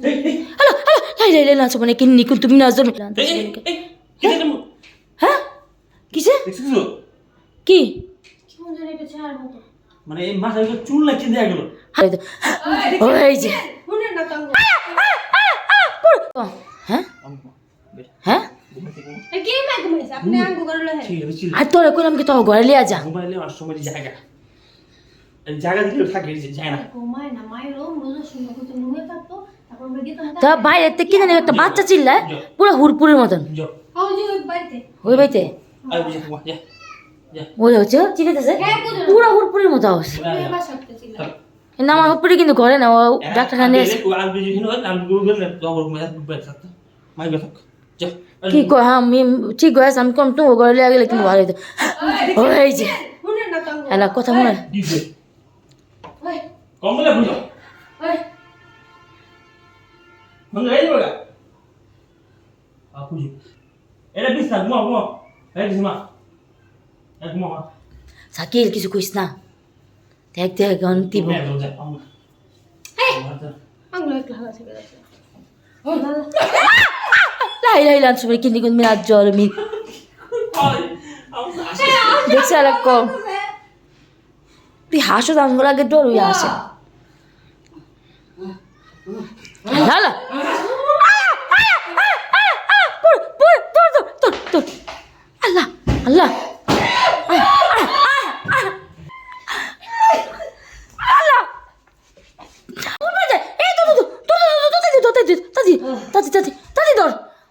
Hello hello লাই লাই নাচো মানে কিন্নি কুন তুমি নাচো হ্যাঁ কিসে কি মানে এই ওই যে? হ্যাঁ তোরা কি ঘরে লিয়া যা জায়গা দিলেও থাকে না তা বাইরেতে থেকে কিনে একটা বাচ্চা চিল্লায় পুরো হুড়পুরের মতন। ওই বাইতে ওই হচ্ছে চিল্লাতেছে পুরো। হুড়পুরের মতো অবস্থা। না আমার হুড়পুরে কিন্তু ঘরে না ও ডাক্তারখানে কি কয় হ্যাঁ আমি ঠিক হয়েছে আমি কম তুমি ঘরে লেগে গেলে কিন্তু ভালো হতো হয়েছে হ্যাঁ, কথা মনে হয় মনে কিছু কইস না। দেখ দেখ গন্তি বল এই আঙ্গুল একলা হাসি বেরাছে কিনি তুই হাসো আঙ্গুল আসে ঢালা আল্লাহ আল্লাহ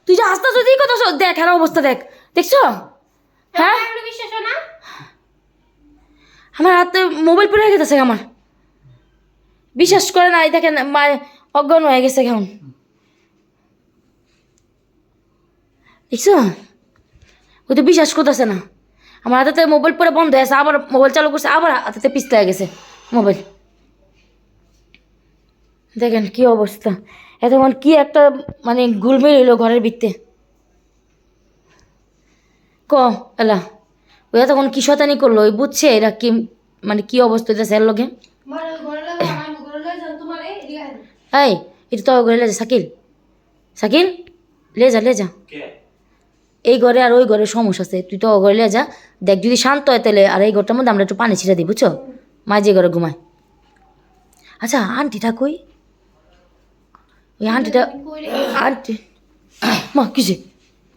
তুই যে আস্তে আস্তে কত দেখ হেরা অবস্থা দেখ দেখছ হ্যাঁ আমার হাতে মোবাইল পড়ে গেছে আমার বিশ্বাস করে না এই দেখেন অজ্ঞান হয়ে গেছে কেমন দেখছ? ও তো বিশ্বাস করতেছে না। আমার হাতে মোবাইল পরে বন্ধ হয়েছে, আবার মোবাইল চালু করছে, আবার হাতে পিছতে গেছে মোবাইল দেখেন কি অবস্থা। এতক্ষণ কি একটা মানে গুলমেল এলো ঘরের ভিত্তে ক, এলা ও এতক্ষণ কি শতানি করল? ওই বুঝছে এরা কি মানে কি অবস্থা হইতেছে এর লগে? এই এটা তো ঘরে লে যা শাকিল। শাকিল লে যা লে যা এই ঘরে আর ওই ঘরে সমস্যা আছে। তুই তো ও ঘরে লে যা দেখ যদি শান্ত হয় তাহলে আর এই ঘরটার মধ্যে আমরা একটু পানি ছিটা দিই বুঝছ? মা যে ঘরে ঘুমায়। আচ্ছা আন্টিটা কই? ওই আন্টিটা আন্টি মা কিসে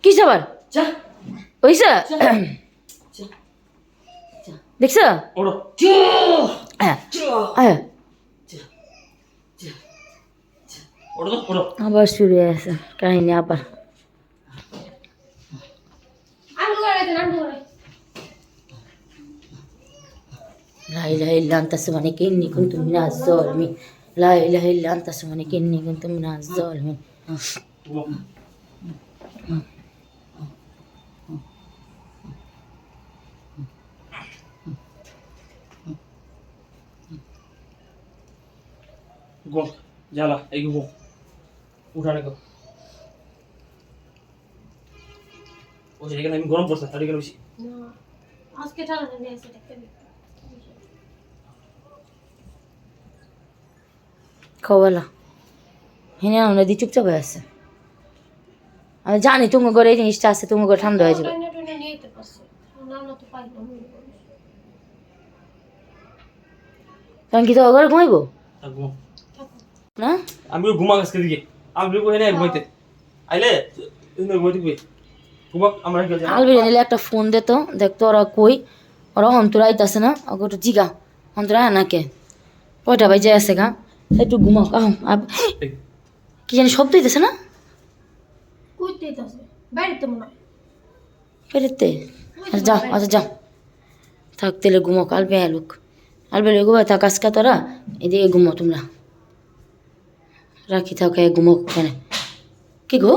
কিসে আবার? যা। ওইসা দেখছ? হ্যাঁ। হ্যাঁ। আবার শুরু আছে কাহিনী আবার। লাই লাই লান্তা সুমানে কেন্নি কিন্তু মিনাজ জলমি। লাই লাই লান্তা সুমানে কেন্নি কিন্তু মিনাজ জলমি। গো জ্বালা এই গো উঠা রেখো ও সেখানে আমি গরম পড়ছে তার এখানে বেশি আজকে ঠান্ডা নিয়ে এসে দেখতে খাওয়ালা হেনে আমরা দি চুপচাপ হয়ে আছে। আমি জানি তুমি ঘরে এই জিনিসটা আছে তুমি ঘরে ঠান্ডা হয়ে যাবে। তখন কি তো ঘরে ঘুমাইবো? না? আমিও ঘুমা গাছকে দিকে। আমি কই না ঘুমাইতে আইলে তুমি ঘুমাইতে কই ঘুমা আমরা আলবি নিলে একটা ফোন দে তো দেখতো ওরা কই। ওরা অন্তরা আইতাছে না ওকে একটু জিগা। অন্তরা নাকে। কয়টা বাজে আছে গা? একটু ঘুমাও আহ কি জানি শব্দ হইতেছে না? কইতে মনে হয়। বেরোতে আচ্ছা যাও আচ্ছা যাও থাক তেলে ঘুমো আলবে আলুক আলবে ঘুমায় থাক আজকে তোরা এদিকে ঘুমো তোমরা। রাখি থাকে ঘুমক ওখানে কি গো?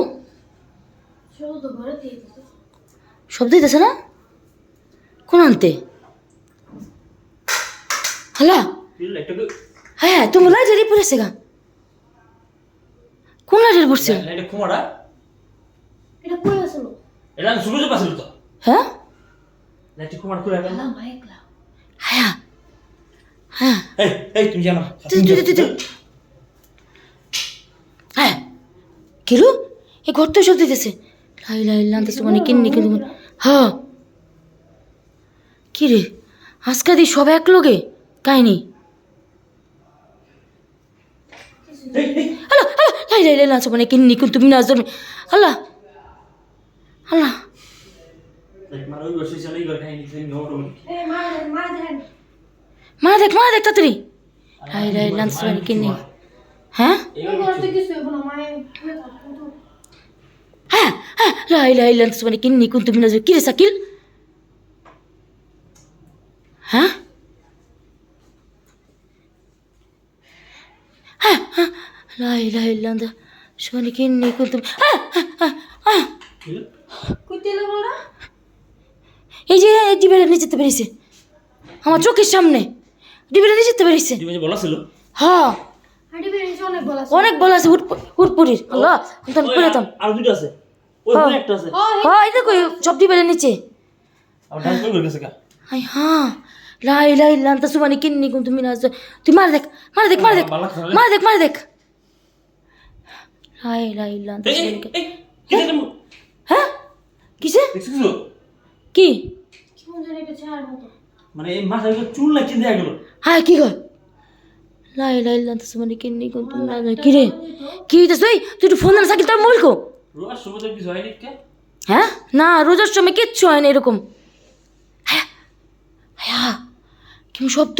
সব দিতেছে না? কোন আনতে? হ্যালো হ্যাঁ তুমি লাই পড়েছে গা। কোন লাইটের পড়ছে? হ্যাঁ? হ্যাঁ। হ্যাঁ। তুই তুই তুই। কিরু? এই ঘর তো সব দিতেছে। লাই লাই লান্তে মানে কিন্নি কিন্তু হ্যাঁ। কি রে আজকা দি সব এক লোকে কাহিনি? আল্লাহ আল্লাহ লাই লাই লাই লান্তে মানে কিন্নি কিন্তু মিনা জমি আল্লাহ আল্লাহ। মা মা দেখেন মা দেখ মা দেখ তাড়াতাড়ি। লাই লাই লান্তে মানে কিন্নি। হ্যাঁ? এই এই ঘরে কিছু হইব না মায়ে শুয়ে থাকো, কিন্তু হ্যাঁ হ্যাঁ লাই লাই মানে মিনা জমি কি রে সাকিল হ্যাঁ? হ্যাঁ হ্যাঁ লাই লাই লান্তে মানে কিন্নি কিন্তু হ্যাঁ হ্যাঁ হ্যাঁ হ্যাঁ। এই যে ডিবেটা নিয়ে যেতে পেরেছে। আমার চোখের সামনে। ডিবেটা নিয়ে যেতে পেরেছে। তুমি বলা ছিল? হ্যাঁ। অনেক বলা আছে। হুট- হুটপুরির আল্লাহ আমি পড়ে যেতাম আর দুটো আছে। ওই হ্যাঁ। একটা আছে। হ্যাঁ এই দেখো সব ডিবেটা নিচে আর ডান কই গেছে কা আই হ্যাঁ লাই লাই লান্তা সুমানি কিন্নি কুম তুমি না তুই মার দেখ মার দেখ মার দেখ মার দেখ মার দেখ। লাই লাই লান্তা এই এই সুমানি কিন্নি- এই কি? দেখলাম হ্যাঁ? কিসে? কি? জানি একটা ছায়ার মতো। মানে এই মাথায় চুল লাগছে দেয়া গেল? হ্যাঁ কি কয় লাই লাই লান্তা সুমানি কিন্নি কুম তুমি না কি রে কি হইতেছ? ওই তুই একটু ফোন না সাকিল তার মোবাইল কো? রোজ সময় কিছু হয়নি কে? হ্যাঁ? না রোজার সময় কিচ্ছু হয় না এরকম। হ্যাঁ হ্যাঁ কেমন শব্দ?